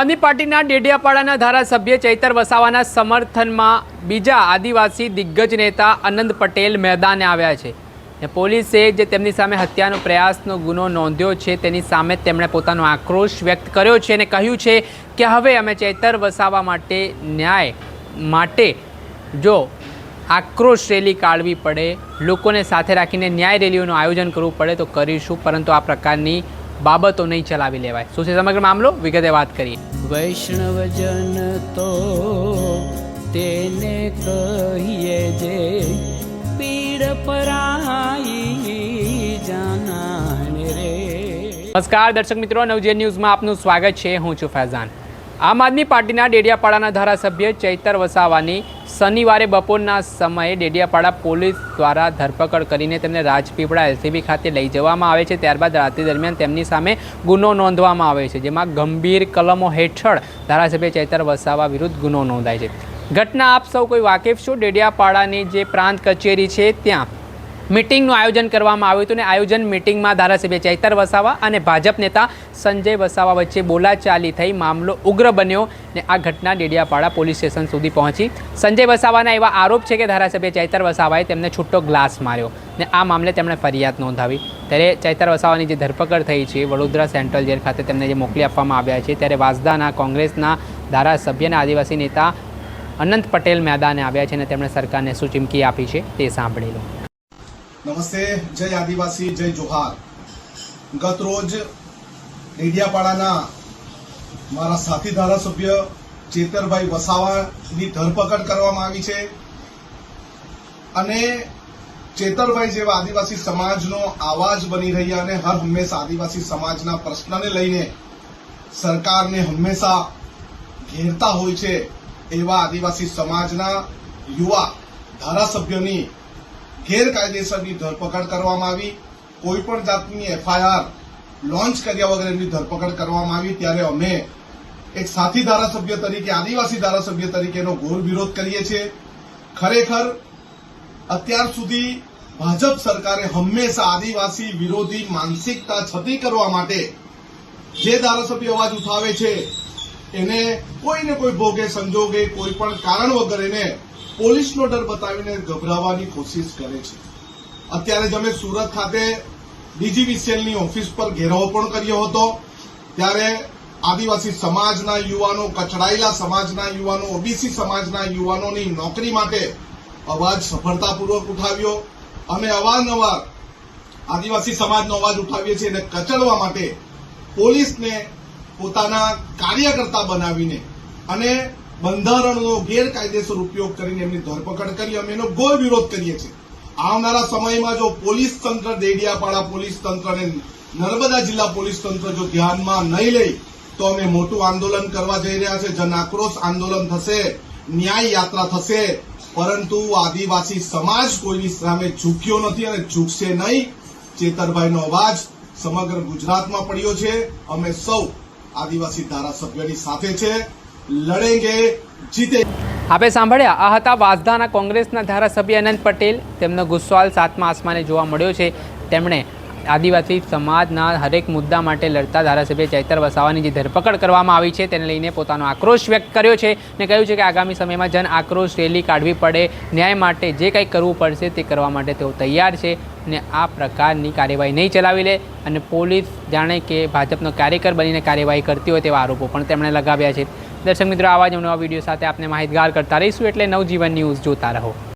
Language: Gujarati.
આદમી પાર્ટીના ડેડિયાપાડાના ધારાસભ્ય ચૈતર વસાવાના સમર્થનમાં બીજા આદિવાસી દિગ્ગજ નેતા આનંદ પટેલ મેદાને આવ્યા છે. પોલીસે જે તેમની સામે હત્યાનો પ્રયાસનો ગુનો નોંધ્યો છે, તેની સામે તેમણે પોતાનો આક્રોશ વ્યક્ત કર્યો છે અને કહ્યું છે કે હવે અમે ચૈતર વસાવા માટે ન્યાય માટે જો આક્રોશ રેલી કાઢવી પડે, લોકોને સાથે રાખીને ન્યાય રેલીઓનું આયોજન કરવું પડે તો કરીશું, પરંતુ આ પ્રકારની બાબતો નહીં ચલાવી લેવાય. શું છે સમગ્ર મામલો? વિગતે વાત કરીએ. વૈષ્ણવજન તો તેને કહીએ જે પીડ પરાઈ જાનાને રે. નમસ્કાર દર્શક મિત્રો. નવજે ન્યૂઝમાં આપનું સ્વાગત છે. હું છું ફૈઝાન. આમ આદમી પાર્ટીના ડેડિયાપાડાના ધારાસભ્ય ચૈતર વસાવાની શનિવારે બપોરના સમયે ડેડિયાપાડા પોલીસ દ્વારા ધરપકડ કરીને તેમને રાજપીપળા એલસીબી ખાતે લઈ જવામાં આવે છે. ત્યારબાદ રાત્રિ દરમિયાન તેમની સામે ગુનો નોંધવામાં આવે છે, જેમાં ગંભીર કલમો હેઠળ ધારાસભ્ય ચૈતર વસાવા વિરુદ્ધ ગુનો નોંધાય છે. ઘટના આપ સૌ કોઈ વાકેફ છો? ડેડિયાપાડાની જે પ્રાંત કચેરી છે, ત્યાં મિટિંગનું આયોજન કરવામાં આવ્યું હતું અને આયોજન મિટિંગમાં ધારાસભ્ય ચૈતર વસાવા અને ભાજપ નેતા સંજય વસાવા વચ્ચે બોલાચાલી થઈ મામલો ઉગ્ર બન્યો ને આ ઘટના ડેડિયાપાડા પોલીસ સ્ટેશન સુધી પહોંચી. સંજય વસાવાના એવા આરોપ છે કે ધારાસભ્ય ચૈતર વસાવાએ તેમને છૂટો ગ્લાસ માર્યો ને આ મામલે તેમણે ફરિયાદ નોંધાવી. ત્યારે ચૈતર વસાવાની જે ધરપકડ થઈ છે, વડોદરા સેન્ટ્રલ જેલ ખાતે તેમને જે મોકલી આપવામાં આવ્યા છે, ત્યારે વાસદાના કોંગ્રેસના ધારાસભ્ય અને આદિવાસી નેતા અનંત પટેલ મેદાને આવ્યા છે અને તેમણે સરકારને શું ચીમકી આપી છે તે સાંભળી લો. નમસ્તે, જય આદિવાસી, જય જોહાર. ગત રોજ ડેડિયાપાડાના મારા સાથી ધારાસભ્ય ચેતરભાઈ વસાવાની ધરપકડ કરવામાં આવી છે અને ચેતરભાઈ જેવા આદિવાસી સમાજનો આવાજ બની રહ્યા અને હર હંમેશા આદિવાસી સમાજના પ્રશ્નને લઈને સરકારને હંમેશા ઘેરતા હોય છે એવા આદિવાસી સમાજના યુવા ધારાસભ્યોની ગેરકાયદેસરની ધરપકડ કરવામાં આવી. કોઈ પણ જાતની એફઆઈઆર લોન્ચ કર્યા વગર ધરપકડ કરવામાં આવી. ત્યારે અમે એક સાથી ધારાસભ્ય તરીકે, આદિવાસી ધારાસભ્ય તરીકેનો ઘોર વિરોધ કરીએ છીએ. ખરેખર, અત્યાર સુધી ભાજપ સરકારે હંમેશા આદિવાસી વિરોધી માનસિકતા છતી કરવા માટે જે ધારાસભ્ય અવાજ ઉઠાવે છે, એને કોઈને કોઈ ભોગે, સંજોગે, કોઈ પણ કારણ વગર એને પોલીસનો ડર બતાવીને ગભરાવાની કોશિશ કરે છે. અત્યારે જ અમે સુરત ખાતે ડીજીવીસીએલની ઓફિસ પર ઘેરાવો પણ કર્યો હતો. ત્યારે આદિવાસી સમાજના યુવાનો, કચડાયેલા સમાજના યુવાનો, ઓબીસી સમાજના યુવાનોની નોકરી માટે અવાજ સફળતાપૂર્વક ઉઠાવ્યો અમે અવારનવાર આદિવાસી સમાજનો અવાજ ઉઠાવીએ છીએ અને કચડવા માટે પોલીસને પોતાના કાર્યકર્તા બનાવીને અને બંધારણનો ગેરકાયદેસર ઉપયોગ કરીને એમની ધરપકડ કરી. અમે એનો ગોળ વિરોધ કરીએ છીએ. આવનારા સમયમાં જો પોલીસ તંત્ર, દેડિયાપાડા પોલીસ તંત્ર અને નર્મદા જિલ્લા પોલીસ તંત્ર જો ધ્યાનમાં નહીં લે, તો અમે મોટું આંદોલન કરવા જઈ રહ્યા છે. જન આક્રોશ આંદોલન થશે, ન્યાય યાત્રા થશે, પરંતુ આદિવાસી સમાજ કોઈની સામે ઝૂક્યો નથી અને ઝૂકશે નહીં. ચેતરભાઈનો અવાજ સમગ્ર ગુજરાતમાં પડ્યો છે. અમે સૌ આદિવાસી ધારાસભ્યોની સાથે છે. લડેંગે, જીતે. આપે સાંભળ્યા, આ હતા વાસદાના કોંગ્રેસના ધારાસભ્ય અનંત પટેલ. તેમનો ગુસ્સવાલ સાતમા આસમાને જોવા મળ્યો છે. તેમણે આદિવાસી સમાજના હરેક મુદ્દા માટે લડતા ધારાસભ્ય ચૈતર વસાવાની જે ધરપકડ કરવામાં આવી છે, તેને લઈને પોતાનો આક્રોશ વ્યક્ત કર્યો છે અને કહ્યું છે કે આગામી સમયમાં જન આક્રોશ રેલી કાઢવી પડે. ન્યાય માટે જે કંઈ કરવું પડશે તે કરવા માટે તેઓ તૈયાર છે અને આ પ્રકારની કાર્યવાહી નહીં ચલાવી લે અને પોલીસ જાણે કે ભાજપનો કાર્યકર બનીને કાર્યવાહી કરતી હોય તેવા આરોપો પણ તેમણે લગાવ્યા છે. દર્શક મિત્રો, આવા જ નવા વીડિયો સાથે આપને માહિતગાર કરતા રહીશું. એટલે નવજીવન ન્યૂઝ જોતા રહો.